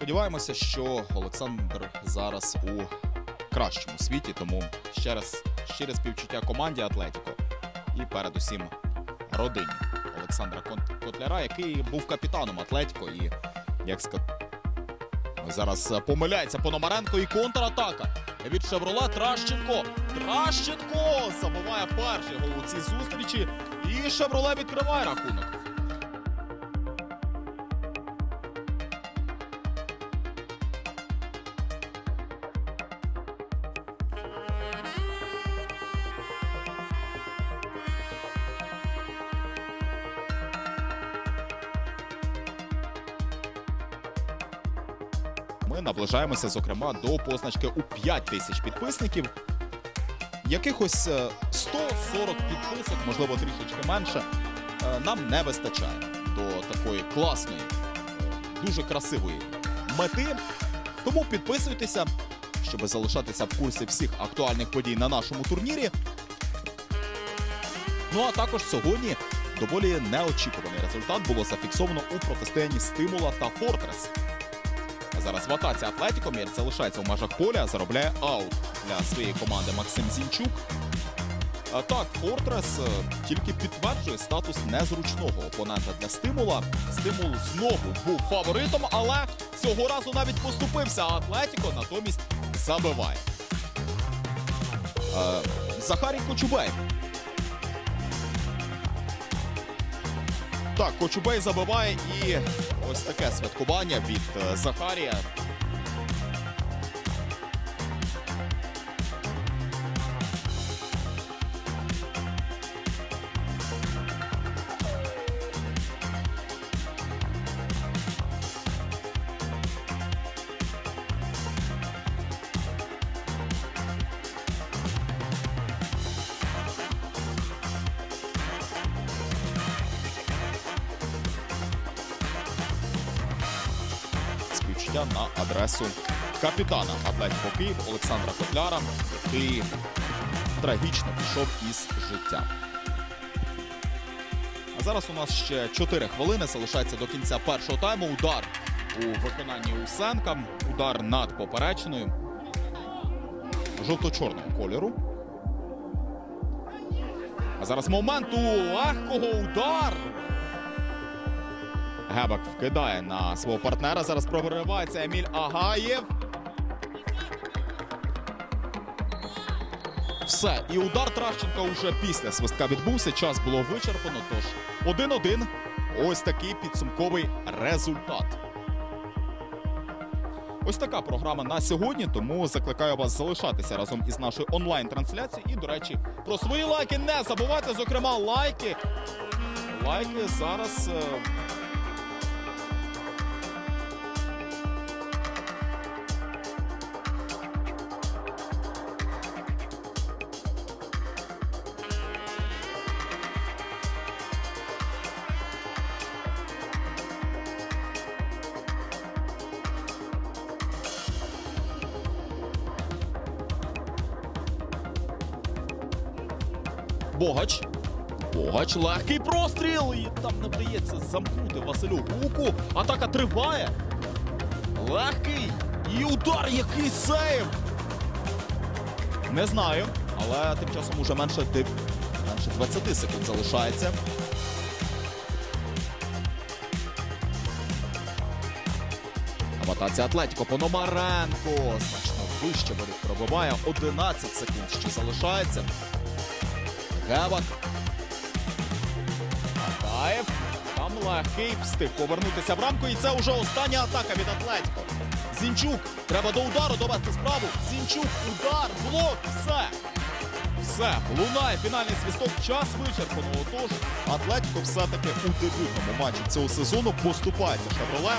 Сподіваємося, що Олександр зараз у кращому світі, тому ще раз щире співчуття команді Атлетіко і передусім родині Олександра Котляра, який був капітаном Атлетіко і як сказати. Зараз помиляється Пономаренко і контратака від Шевроле Тращенко. Тращенко забиває перший гол у цій зустрічі. І Шевроле відкриває рахунок. Ми наближаємося, зокрема, до позначки у 5 тисяч підписників. Якихось е, 140 підписок, можливо, трішечки менше, е, нам не вистачає до такої класної, е, дуже красивої мети. Тому підписуйтеся, щоб залишатися в курсі всіх актуальних подій на нашому турнірі. Ну а також сьогодні доволі неочікуваний результат було зафіксовано у протистоянні стимула та Фортрес. Зараз в атаці Атлетіко м'яч залишається в межах поля, заробляє аут для своєї команди Максим Зінчук. Так, Фортрес е, тільки підтверджує статус незручного опонента для стимула. Стимул знову був фаворитом, але цього разу навіть поступився. А Атлетіко натомість забиває. Е, Захарій Кочубей. Так, Кочубей забиває і ось таке святкування від е, Захарія. Співчуття на адресу капітана Атлетіко Київ Олександра Котляра, який трагічно пішов із життя. А зараз у нас ще 4 хвилини залишається до кінця першого тайму. Удар у виконанні Усенка. Удар над поперечною жовто-чорного кольору. А зараз момент у легкого удар. Гебак вкидає на свого партнера. Зараз проривається Еміль Агаєв. Все, і удар Тращенка уже після свистка відбувся. Час було вичерпано. Тож 1-1. Ось такий підсумковий результат. Ось така програма на сьогодні, тому закликаю вас залишатися разом із нашою онлайн-трансляцією. І, до речі, про свої лайки не забувайте, зокрема, лайки. Лайки зараз. Богач. Богач, легкий простріл. І там не вдається замкнути Василю Гуку. Атака триває. Легкий. І удар, який сейв. Не знаю. Але тим часом уже менше, див- менше 20 секунд залишається. Атаці Атлетіко Пономаренко. Значно вище воріт пробиває. 11 секунд ще залишається. Гевак. Агаєв. Там легкий встиг повернутися в рамку. І це вже остання атака від Атлетіко. Зінчук. Треба до удару довести справу. Зінчук. Удар. Блок. Все. Все. Лунає фінальний свисток. Час вичерпано. Отож, Атлетіко все-таки у дебютному матчі цього сезону поступається Шевроле.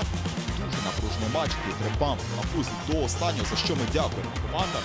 Дуже напружений матч, який тримав на пузі до останнього, за що ми дякуємо командам.